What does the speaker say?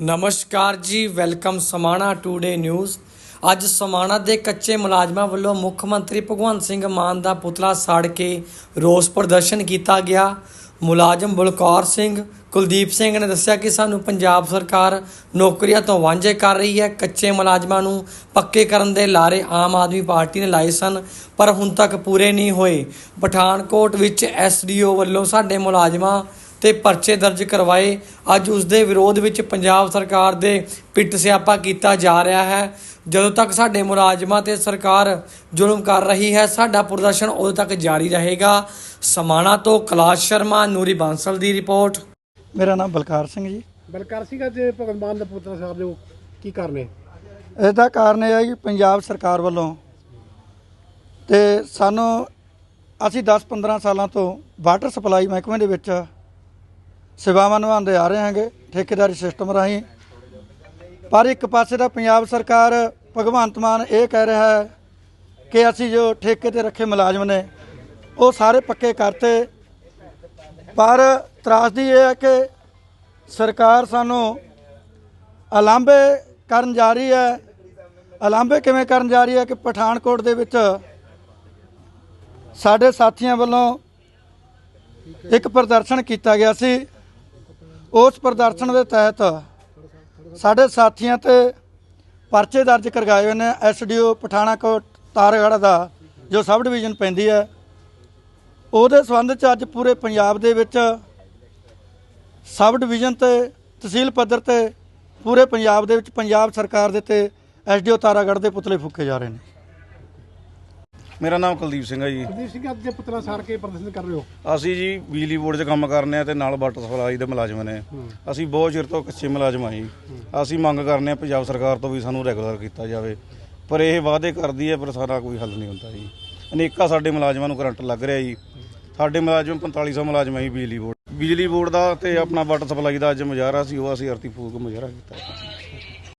ਨਮਸਕਾਰ ਜੀ, welcome Samana today news ਅੱਜ ਸਮਾਣਾ ਦੇ ਕੱਚੇ ਮੁਲਾਜ਼ਮਾਂ ਵੱਲੋਂ ਮੁੱਖ ਮੰਤਰੀ ਭਗਵੰਤ ਸਿੰਘ ਮਾਨ ਦਾ ਪੁਤਲਾ ਸਾੜ ਕੇ ਰੋਸ ਪ੍ਰਦਰਸ਼ਨ ਕੀਤਾ ਗਿਆ। ਮੁਲਾਜ਼ਮ ਬਲਕੌਰ ਸਿੰਘ, ਕੁਲਦੀਪ ਸਿੰਘ ਨੇ ਦੱਸਿਆ ਕਿ ਸਾਨੂੰ ਪੰਜਾਬ ਸਰਕਾਰ ਨੌਕਰੀਆਂ ਤੋਂ ਵਾਂਝੇ ਕਰ ਰਹੀ ਹੈ। ਕੱਚੇ ਮੁਲਾਜ਼ਮਾਂ ਨੂੰ ਪੱਕੇ ਕਰਨ ਦੇ ਲਾਰੇ ਆਮ ਆਦਮੀ ਪਾਰਟੀ ਨੇ ਲਾਏ ਸਨ, ਪਰ ਹੁਣ ਤੱਕ ਪੂਰੇ ਨਹੀਂ ਹੋਏ। ਪਠਾਨਕੋਟ ਵਿੱਚ ਐਸਡੀਓ ਵੱਲੋਂ ਸਾਡੇ ਮੁਲਾਜ਼ਮਾਂ ਤੇ ਪਰਚੇ ਦਰਜ ਕਰਵਾਏ। ਅੱਜ ਉਸ ਦੇ ਵਿਰੋਧ ਵਿੱਚ ਪੰਜਾਬ ਸਰਕਾਰ ਦੇ ਪਿੱਟ ਸਿਆਪਾ ਕੀਤਾ ਜਾ ਰਿਹਾ ਹੈ। ਜਦੋਂ ਤੱਕ ਸਾਡੇ ਮੁਲਾਜ਼ਮਾਂ ਤੇ ਸਰਕਾਰ ਜ਼ੁਲਮ ਕਰ ਰਹੀ ਹੈ ਸਾਡਾ ਪ੍ਰਦਰਸ਼ਨ ਉਦੋਂ ਤੱਕ ਜਾਰੀ ਰਹੇਗਾ। ਸਮਾਣਾ ਤੋਂ ਕਲਾਸ਼ ਸ਼ਰਮਾ ਨੂਰੀ ਬਾਂਸਲ ਦੀ ਰਿਪੋਰਟ। ਮੇਰਾ ਨਾਮ ਬਲਕਾਰ ਸਿੰਘ ਜੀ। ਬਲਕਾਰ ਸਿੰਘ ਅੱਜ ਭਗਵੰਤ ਮਾਨ ਦਾ ਪੁੱਤਰ ਸਾਹਿਬ ਦੇ ਕੀ ਕਰਨੇ ਇਹਦਾ ਕਾਰਨ ਇਹ ਹੈ ਕਿ ਪੰਜਾਬ ਸਰਕਾਰ ਵੱਲੋਂ ਤੇ ਸਾਨੂੰ ਅਸੀਂ 10-15 ਸਾਲਾਂ ਤੋਂ ਵਾਟਰ ਸਪਲਾਈ ਮਹਿਕਮੇ ਦੇ ਵਿੱਚ ਸੇਵਾਵਾਂ ਨਿਭਾਉਂਦੇ ਆ ਰਹੇ ਹਾਂਗੇ, ਠੇਕੇਦਾਰੀ ਸਿਸਟਮ ਰਾਹੀਂ। ਪਰ ਇੱਕ ਪਾਸੇ ਦਾ ਪੰਜਾਬ ਸਰਕਾਰ ਭਗਵੰਤ ਮਾਨ ਇਹ ਕਹਿ ਰਿਹਾ ਹੈ ਕਿ ਅਸੀਂ ਜੋ ਠੇਕੇ ਤੇ ਰੱਖੇ ਮੁਲਾਜ਼ਮ ਨੇ, ਉਹ ਸਾਰੇ ਪੱਕੇ ਕਰਤੇ। ਪਰ ਤਰਾਸਦੀ ਇਹ ਹੈ ਕਿ ਸਰਕਾਰ ਸਾਨੂੰ ਅਲਾਂਭੇ ਕਰਨ ਜਾ ਰਹੀ ਹੈ। ਅਲਾਂਭੇ ਕਿਵੇਂ ਕਰਨ ਜਾ ਰਹੀ ਹੈ ਕਿ ਪਠਾਨਕੋਟ ਦੇ ਵਿੱਚ ਸਾਡੇ ਸਾਥੀਆਂ ਵੱਲੋਂ ਇੱਕ ਪ੍ਰਦਰਸ਼ਨ ਕੀਤਾ ਗਿਆ ਸੀ। ਉਸ ਪ੍ਰਦਰਸ਼ਨ ਦੇ ਤਹਿਤ ਸਾਡੇ ਸਾਥੀਆਂ ਤੇ ਪਰਚੇ ਦਰਜ ਕਰਵਾਏ ਹੋਏ ਨੇ। ਐਸਡੀਓ ਪਠਾਨਕੋਟ ਤਾਰਗੜ੍ਹ ਦਾ ਜੋ ਸਬ ਡਿਵੀਜ਼ਨ ਪੈਂਦੀ ਹੈ, ਉਹਦੇ ਸੰਬੰਧ ਚ ਅੱਜ ਪੂਰੇ ਪੰਜਾਬ ਦੇ ਵਿੱਚ ਸਬ ਡਿਵੀਜ਼ਨ ਤੇ, ਤਹਿਸੀਲ ਪੱਧਰ ਤੇ ਪੂਰੇ ਪੰਜਾਬ ਦੇ ਵਿੱਚ ਪੰਜਾਬ ਸਰਕਾਰ ਦੇ ਤੇ ਐਸਡੀਓ ਤਾਰਾਗੜ੍ਹ ਦੇ ਪੁਤਲੇ ਫੂਕੇ ਜਾ ਰਹੇ ਨੇ। ਮੇਰਾ ਨਾਮ ਕੁਲਦੀਪ ਸਿੰਘ ਹੈ ਜੀ। ਕੁਲਦੀਪ ਸਿੰਘ ਅੱਜ ਦੇ ਪੁੱਤਰਾ ਸਾੜ ਕੇ ਪ੍ਰਦਰਸ਼ਨ ਕਰ ਰਹੇ ਹੋ? ਅਸੀਂ ਜੀ ਬਿਜਲੀ ਬੋਰਡ 'ਚ ਕੰਮ ਕਰਨੇ ਆ ਤੇ ਨਾਲ ਵਾਟਰ ਸਪਲਾਈ ਦੇ ਮੁਲਾਜ਼ਮ ਨੇ। ਅਸੀਂ ਬਹੁਤ ਚਿਰ ਤੋਂ ਕੱਚੇ ਮੁਲਾਜ਼ਮ ਆ ਜੀ। ਅਸੀਂ ਮੰਗ ਕਰਨੇ ਆ ਪੰਜਾਬ ਸਰਕਾਰ ਤੋਂ ਵੀ ਸਾਨੂੰ ਰੈਗੂਲਰ ਕੀਤਾ ਜਾਵੇ। ਪਰ ਇਹ ਵਾਅਦੇ ਕਰਦੀ ਹੈ ਪਰ ਸਾਰਾ ਕੋਈ ਹੱਲ ਨਹੀਂ ਹੁੰਦਾ ਜੀ। ਅਨੇਕਾਂ ਸਾਡੇ ਮੁਲਾਜ਼ਮਾਂ ਨੂੰ ਕਰੰਟ ਲੱਗ ਰਿਹਾ ਜੀ। ਸਾਡੇ ਮੁਲਾਜ਼ਮ 4500 ਮੁਲਾਜ਼ਮ ਹੈ ਜੀ ਬਿਜਲੀ ਬੋਰਡ। ਬਿਜਲੀ ਬੋਰਡ ਦਾ ਤੇ ਆਪਣਾ ਵਾਟਰ ਸਪਲਾਈ ਦਾ ਅੱਜ ਮੁਜ਼ਾਹਰਾ ਸੀ ਉਹ ਅਸੀਂ ਅਰਤੀ ਫੂਕ ਮੁਜ਼ਾਹਰਾ ਕੀਤਾ।